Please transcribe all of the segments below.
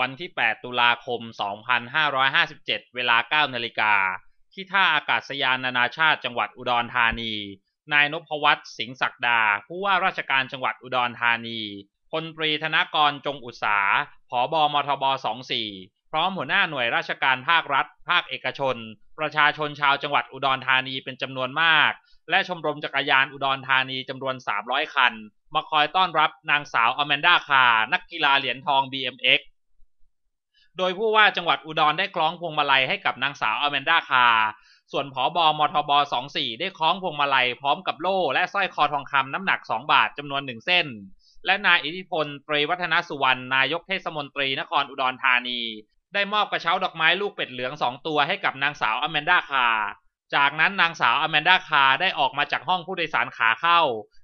วันที่ 8 ตุลาคม 2557 เวลา 9 นาฬิกา ที่ท่าอากาศยานนานาชาติจังหวัดอุดรธานี นายนพวัฒน์สิงห์ศักดา ผู้ว่าราชการจังหวัดอุดรธานีพลตรีธนกรจงอุตสาผอบอมทบ 24 พร้อมหัวหน้าหน่วยราชการภาครัฐ ภาคเอกชน ประชาชนชาวจังหวัดอุดรธานีเป็นจำนวนมาก และชมรมจักรยานอุดรธานีจำนวน 300 คัน มาคอยต้อนรับนางสาวอแมนดาคา นักกีฬาเหรียญทอง BMX โดยผู้ว่าจังหวัดอุดรได้คล้องพวงมาลัยให้กับนางสาวอแมนดาคา ส่วนผอบอมทบ24 ได้คล้องพวงมาลัยพร้อมกับโล่และสร้อยคอทองคำน้ำหนัก 2 บาทจำนวนหนึ่งเส้น และนายอิทธิพลตรีวัฒนสุวรรณนายกเทศมนตรีนครอุดรธานี ได้มอบกระเช้าดอกไม้ลูกเป็ดเหลืองสองตัวให้กับนางสาวอแมนดาคาจากนั้นนางสาวอแมนดาคาได้ออกมาจากห้องผู้โดยสารขาเข้า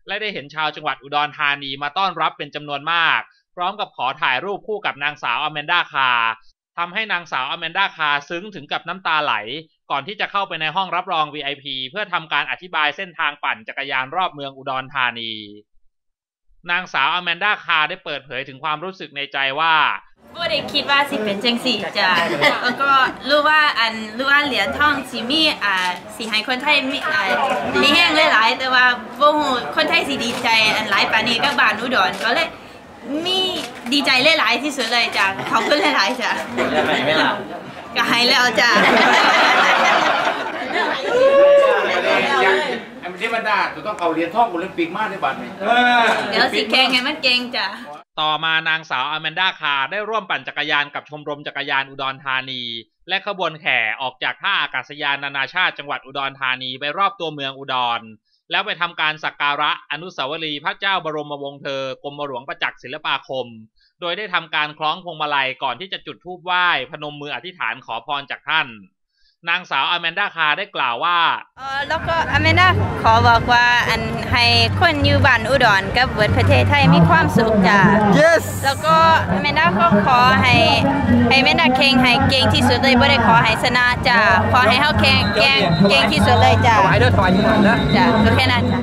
และได้เห็นชาวจังหวัดอุดรธานีมาต้อนรับเป็นจำนวนมาก ร้อมกับขอถ่ายรูปคู่กับนางสาวอแมนดาคาทำให้นางสาวอแมนดาคาซึ้งถึงกับน้ำตาไหล ก่อนที่จะเข้าไปในห้องรับรอง VIP เพื่อทำการอธิบายเส้นทางปั่นจักรยานรอบเมืองอุดรธานี นางสาวอแมนดาคาได้เปิดเผยถึงความรู้สึกในใจว่าบ่ได้คิดว่าสิเป็นจังสี่จ้ะแล้วก็รู้ว่าอันรู้ว่าเหรียญทองสิมีอ่าสิให้คนไทยมีอ่ามีแห้งหลายๆแต่ว่าบ่ฮู้คนไทยสิดีใจอันหลายปานนี้กับบ้านอุดรก็เลย มีดีใจหลายๆที่สุดเลยจ้ะขอบคุณหลายๆจ้ะจะให้ไหมล่ะก็ให้แล้วจ้ะไอ้มันที่มันได้จะต้องเอาเหรียญทองโอลิมปิกมาในบัตรนี่เดี๋ยวสิแข่งให้มันเก่งจ้ะต่อมานางสาวอแมนดาคาได้ร่วมปั่นจักรยานกับชมรมจักรยานอุดรธานี และขบวนแห่ออกจากท่าอากาศยานนานาชาติจังหวัดอุดรธานีไปรอบตัวเมืองอุดร แล้วไปทำการสักการะอนุสาวรีย์พระเจ้าบรมวงศ์เธอกรมหลวงประจักษ์ศิลปาคม โดยได้ทำการคล้องพวงมาลัยก่อนที่จะจุดธูปไหว้พนมมืออธิษฐานขอพรจากท่าน นางสาวอแมนดาคาได้กล่าวว่าเอ่อแล้วก็อเมนดาขอบอกว่าอันให้คนอยู่บ้านอุดรกับเบิดประเทศไทยมีความสุขจ้ะ yes แล้วก็อเมนดาก็ขอให้ให้อเมนดาเก่งให้เก่งที่สุดเลยบ่ได้ขอให้ชนะจ้ะขอให้เฮาแข่งแก่งเก่งที่สุดเลยจ้ะถวายเด้อถวายที่หน่อยนะจ้ะก็แค่นั้นจ้ะ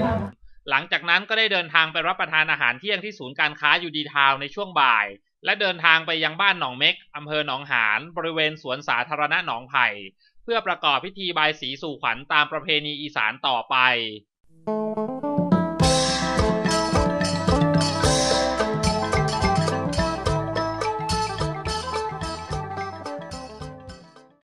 หลังจากนั้นก็ได้เดินทางไปรับประทานอาหารเที่ยงที่ศูนย์การค้ายูดีทาวน์ในช่วงบ่าย และเดินทางไปยังบ้านหนองเม็กอำเภอหนองหานบริเวณสวนสาธารณะหนองไผ่ เพื่อประกอบพิธีบายสีสู่ขวัญตามประเพณีอีสานต่อไป